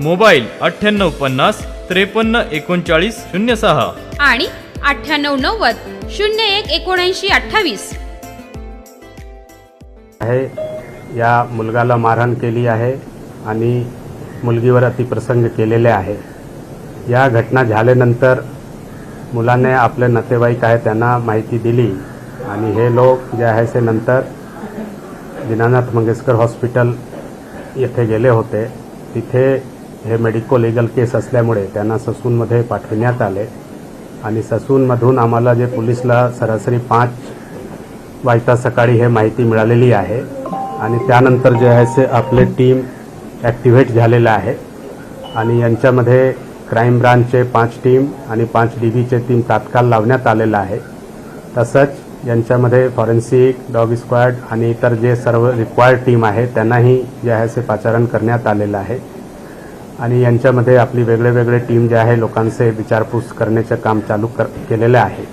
Mobile अठ्ठ्याण्णव पन्नास त्रेपन्न एकोणचाळीस शून्य सहा. आणि अठ्ठ्याण्णव नव्वद शून्य एक एकोणऐंशी अठ्ठावीस. आहे. या मुलगाला मारहाण केली आहे आणि मुलगीवर अतिप्रसंग केलेले आहे. या घटना झाल्यानंतर मुलाने आपले नातेवाईक आहे त्यांना माहिती दिली आणि हे लोक जे आहे ते नंतर दीनानाथ मंगेशकर हॉस्पिटल येथे गेले होते. तिथे हे मेडिको लिगल केस असल्यामुळे त्यांना ससूनमध्ये पाठविण्यात आले. आणि ससूनमधून आम्हाला जे पोलिसला सरासरी पाच वाजता सकाळी हे माहिती मिळालेली आहे. आणि त्यानंतर जे आहे ते आपले टीम ॲक्टिव्हेट झालेलं आहे. आणि यांच्यामध्ये क्राईम ब्रांचचे पाच टीम आणि पाच डी बीचे टीम तात्काळ लावण्यात आलेलं आहे. तसंच यांच्यामध्ये फॉरेन्सिक डॉग स्क्वॉड आणि इतर जे सर्व रिक्वायर्ड टीम आहे त्यांनाही जे आहे ते पाचारण करण्यात आलेलं आहे. आणि यांच्यामध्ये आपली वेगळे वेगळे टीम जे आहे लोकांचे विचारपूस करण्याचं काम चालू कर केलेलं आहे.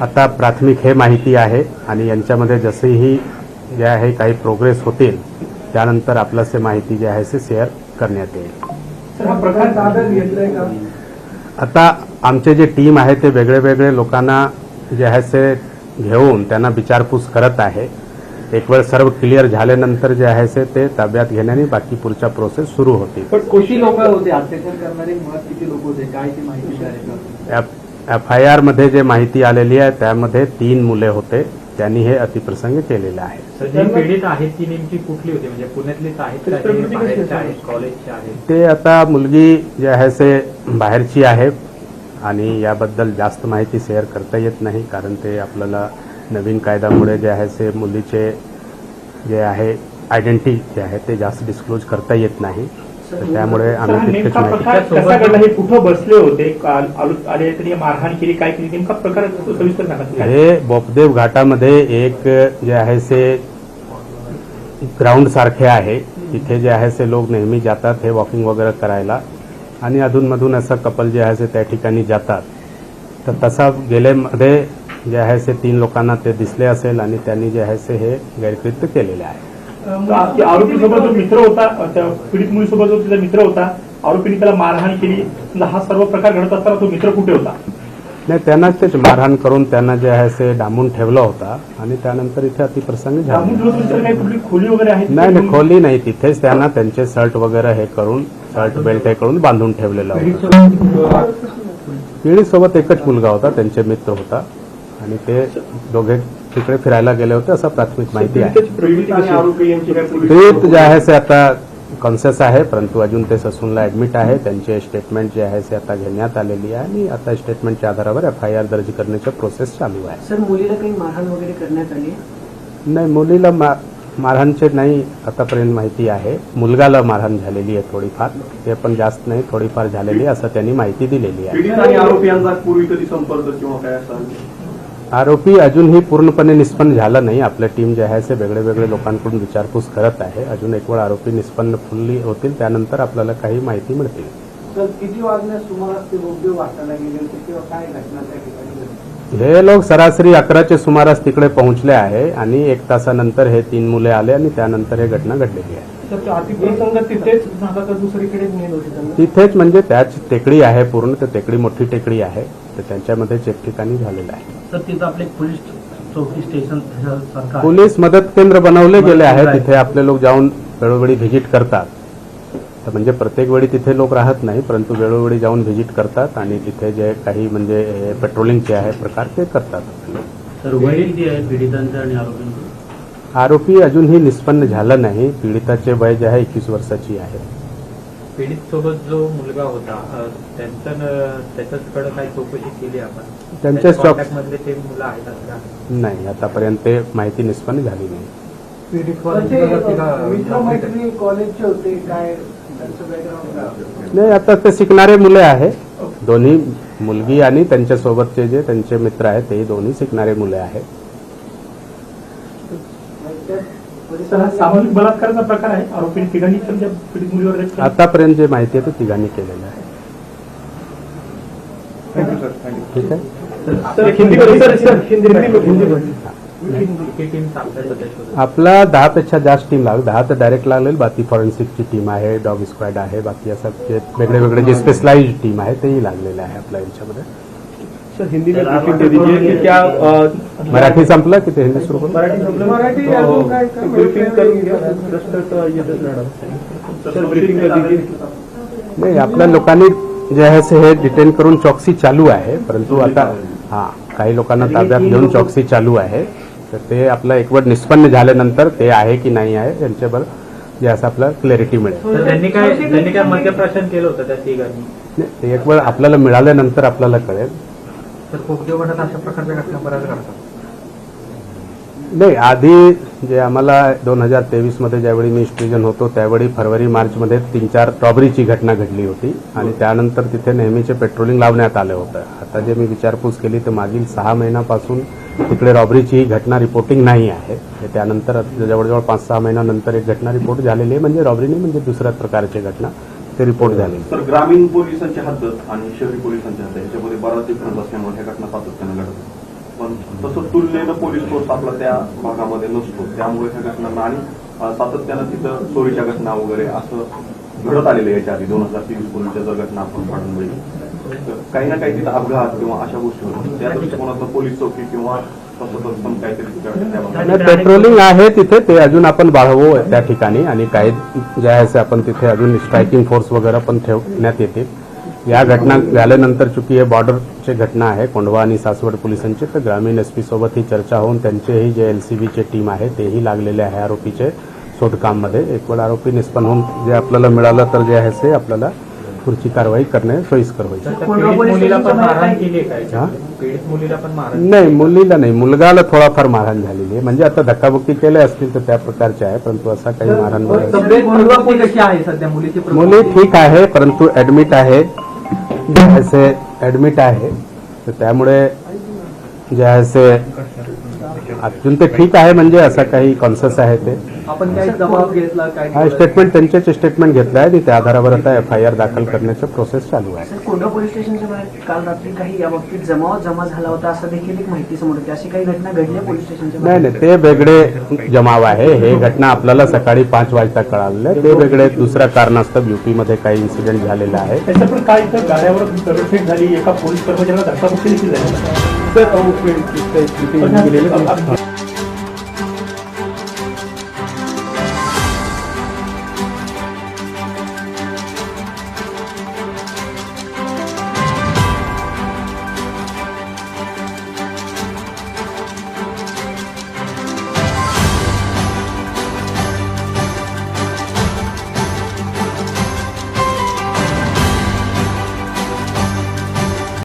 आता प्राथमिक हे माहिती आहे आणि यांच्यामध्ये जसेही जे आहे काही प्रोग्रेस होतील त्यानंतर आपल्यास माहिती जी आहे ते शेअर करण्यात येईल. आता आमचे जे टीम आहे ते वेगळे वेगळे लोकांना जे आहे ते घेऊन त्यांना विचारपूस करत आहे. एक वेळ सर्व क्लिअर झाल्यानंतर जे आहे ते ते ताब्यात घेण्याने बाकी पुढच्या प्रोसेस सुरू होतील. पण किती लोक होते अत्याचार करणारे मुळात किती लोक होते? काय ती माहिती मिळाली का एफ आय आरमध्ये जे माहिती आलेली आहे त्यामध्ये तीन मुले होते. त्यांनी हे अतिप्रसंग केलेले आहे. ती नेमकी कुठली होती? म्हणजे पुण्यातलीच आहेत आहे? ते आता मुलगी जे आहे ते बाहेरची आहे आणि याबद्दल जास्त माहिती शेअर करता येत नाही कारण ते आपल्याला नवीन कायद्यामुळे जे आहे ते मुलीचे जे आहे आयडेंटिटी जे आहे ते जास्त डिस्क्लोज करता येत नाही. तर त्यामुळे आम्ही तितकेच माहिती हे कुठं बसले होते? मारहाण केली काय केली? नेमका प्रकार सविस्तर. हे बोपदेव घाटामध्ये एक जे आहे ते ग्राउंड सारखे आहे. तिथे जे आहे ते लोक नेहमी जातात हे वॉकिंग वगैरे करायला. आणि अधूनमधून असं कपल जे आहे ते त्या ठिकाणी जातात. तर तसा गेलेमध्ये जे आहे ते तीन लोकांना ते दिसले असेल आणि त्यांनी जे आहे ते हे गैरकृत्य केलेले आहे. आरोपीसोबत जो मित्र होता त्या पीडित मुलीसोबत जो तिचा मित्र होता आरोपीने त्याला मारहाण केली. हा सर्व प्रकार घडत असताना तो मित्र कुठे होता? नाही त्यांनाच तेच मारहाण करून त्यांना जे आहे ते डांबून ठेवलं होता आणि त्यानंतर इथे अतिप्रसंग झाला. नाही नाही खोली नाही. तिथेच त्यांना त्यांचे शर्ट वगैरे हे करून शर्ट बेल्ट हे करून बांधून ठेवलेलं होतं. पिढीसोबत एकच मुलगा होता त्यांचे मित्र होता. आणि ते दोघे तिकडे फिरायला गेले होते असं प्राथमिक माहिती आहे. प्रयुक्त आणि आरोपी यांची काय पोलीस ते जे आहे ते आता कॉन्शियस आहे परंतु अजून ते ससूनला ऍडमिट आहे. त्यांचे स्टेटमेंट जे आहे ते आता घेण्यात आलेली आहे आणि आता स्टेटमेंटच्या आधारावर एफ आय आर दर्ज करण्याची प्रोसेस चालू आहे. सर मुलीला काही मारहाण वगैरे करण्यात आली नाही मुलीला मारहाणचे नाही आतापर्यंत माहिती आहे. मुलगाला मारहाण झालेली आहे थोडीफार. ते पण जास्त नाही थोडीफार झालेली आहे असं त्यांनी माहिती दिलेली आहे. पीडित आणि आरोपी अजूनही पूर्णपणे निष्पन्न झाला नाही. आपल्या टीम जे आहे ते वेगळे वेगळे लोकांकडून विचारपूस करत आहे. अजून एक वेळ आरोपी निष्पन्न फुल्ली होतील त्यानंतर आपल्याला काही माहिती मिळतील. सर किती वाजण्यास सुमारास ते बोगदेव वाटायला गेले होते किंवा काय घटना त्या ठिकाणी घडली? हे लोक सरासरी अकराच्या सुमारास तिकडे पोहोचले आहे आणि एक तासानंतर हे तीन मुले आले आणि त्यानंतर हे घटना घडलेली आहे. तो तिथेच म्हणजे त्याच टेकडी आहे पूर्ण तर टेकडी मोठी टेकडी आहे. तर त्यांच्यामध्येच एक ठिकाणी झालेलं आहे. तर तिथं आपले पोलीस चौकी स्टेशन सारखं आहे. पोलीस मदत केंद्र बनवले गेले आहे. तिथे आपले लोक जाऊन वेळोवेळी व्हिजिट करतात. तर म्हणजे प्रत्येक वेळी तिथे लोक राहत नाही परंतु वेळोवेळी जाऊन व्हिजिट करतात आणि तिथे जे काही म्हणजे पेट्रोलिंगचे आहे प्रकार ते करतात. तर वडील जे आहे पीडितांचे आणि आरोपींचे? आरोपी अजूनही निष्पन्न झालं नाही. पीडिताचे वय जे आहे एकवीस वर्षाची आहे. पीडित सोबत जो मुलगा होता त्यांचं त्याच्याकडे काही चौकशी केली आपण? त्यांच्या मधले ते मुलं आहेत का? नाही आतापर्यंत ते माहिती निष्पन्न झाली नाही. कॉलेजचे होते काय नाही आता ते शिकणारे मुले आहे. दोन्ही मुलगी आणि त्यांच्या सोबतचे जे त्यांचे मित्र आहेत ते दोन्ही शिकणारे मुले आहेत तर हा सामूहिक बलात्काराचा प्रकार आहे. आरोपी तिघांनी पण त्या पीडित मुलीवर रेप केला. आतापर्यंत जे माहिती आहे ते तिघांनी केलेलं आहे. थँक्यू सर थँक्यू ठीक आहे? सर हिंदी मध्ये सर सर हिंदी हिंदी किती टीम आपल्या सध्या शोधत. आपला दहापेक्षा जास्त टीम लागेल. दहा तर डायरेक्ट लागेल बाकी फॉरेन्सिकची टीम आहे डॉग स्क्वॅड आहे बाकी असं जे वेगळे वेगळे जे स्पेशलाइज टीम आहे तेही लागलेले आहे आपल्या यांच्यामध्ये. सर हिंदी में ब्रीफिंग दे दीजिए कि क्या मराठी संपलं की ते हिंदी सुरू करू? मराठी संपलं? मराठी अजून काय? ब्रीफिंग करून घ्या. प्रश्न तर येतच राहणार सर ब्रीफिंग कर दीजिए नाही आपल्या लोकांनी जे आहे हे डिटेन करून चौकसी चालू आहे. परंतु आता हा काही लोकांना ताब्यात घेऊन चौकसी चालू आहे. तर ते आपलं एक वेळ निष्पन्न झाल्यानंतर ते आहे की नाही आहे यांच्यावर जे असं आपल्याला क्लॅरिटी मिळेल. तर त्यांनी काय त्यांनी काय मद्यप्राशन केलं होतं त्या तिघांनी? नाही, ते एक वेळ आपल्याला मिळाल्यानंतर आपल्याला कळेल. तर पोपदेव गटात अशा प्रकारच्या घटना बऱ्याच घडतात. नाही आधी जे आम्हाला दोन हजार तेवीसमध्ये ज्यावेळी मी स्टेजन होतो त्यावेळी फरवरी मार्च मध्ये तीन चार रॉबरीची घटना घडली होती. आणि त्यानंतर तिथे नेहमीचे पेट्रोलिंग लावण्यात आलं होतं. आता जे मी विचारपूस केली तर मागील सहा महिन्यापासून तिकडे रॉबरीची ही घटना रिपोर्टिंग नाही आहे. त्यानंतर जवळजवळ पाच सहा महिन्यानंतर एक घटना रिपोर्ट झालेली आहे. म्हणजे रॉबरी नाही म्हणजे दुसऱ्या प्रकारची घटना. ते रिपोर्ट झाले. तर ग्रामीण पोलिसांची हद्दत आणि शहरी पोलिसांची हद्दत याच्यामध्ये बराच डिफरन्स असल्यामुळे ह्या घटना सातत्याने घडतात पण तसं तुलनेनं पोलीस फोर्स आपला त्या भागामध्ये नसतो. त्यामुळे ह्या घटनांना आणि सातत्यानं तिथं चोरीच्या घटना वगैरे असं घडत आलेलं आहे याच्या आधी. दोन हजार तेवीस पूर्वीच्या जर घटना आपण काढून बघितली तर काही ना काही तिथं अपघात किंवा अशा गोष्टी होतात. त्या दृष्टिकोनातून पोलीस चौकी किंवा पेट्रोलिंग आहे तिथे ते अजून आपण वाढवू त्या ठिकाणी आणि काही जे आहे ते आपण तिथे अजून स्ट्रायकिंग फोर्स वगैरे पण ठेवण्यात येतील. या घटना झाल्यानंतर चुकी हे बॉर्डरची घटना आहे. कोंढवा आणि सासवड पोलिसांची तर ग्रामीण एस पी सोबत ही चर्चा होऊन त्यांचेही जे एल सी बीचे टीम आहे तेही लागलेले आहे आरोपीचे शोधकाममध्ये. एक वेळ आरोपी निष्पन्न होऊन जे आपल्याला मिळालं तर जे आहे ते आपल्याला पुढची कारवाई करणे सोयीस्कर होईल. तर त्या पीडित मुलीला पण मारहाण केली आहे काय? हा? पीडित मुलीला पण मारहाण नाही मुलीला नाही. मुलगाला थोडाफार मारहाण झालेली आहे. म्हणजे आता धक्काबुक्की केले असतील तर त्या प्रकारचे आहे परंतु असा काही मारहाण वगैरे तब्येत मुलगा कशी आहे सध्या? मुलीची मुली ठीक आहे परंतु ऍडमिट आहे. असे ऍडमिट आहे. तर त्यामुळे जे आहे ते अजून ते ठीक आहे म्हणजे असं काही कॉन्शियस आहे ते. आपण काय जबाब घेतला काय हा स्टेटमेंट त्यांचेच स्टेटमेंट घेतलं आहे. त्या आधारावर आता एफ आय आर दाखल करण्याचं प्रोसेस चालू आहे. सर कोंढवा पोलीस स्टेशनच्या बाहेर काल रात्री काही या बाबतीत जमाव जमा झाला होता असं देखील एक माहिती समोर होती अशी काही घटना घडल्या पोलीस स्टेशनच्या नाही बाहेर? नाही ते वेगळे जमाव आहे. हे घटना आपल्याला सकाळी पाच वाजता कळालेलं आहे. ते वेगळे दुसऱ्या कारणास्तव युपी मध्ये काही इन्सिडेंट झालेला आहे. त्याच्या पण काय तर गाड्यावर दगडफेक झाली एका पोलीस कर्मचाऱ्याला धक्काबुक्की देखील झाली.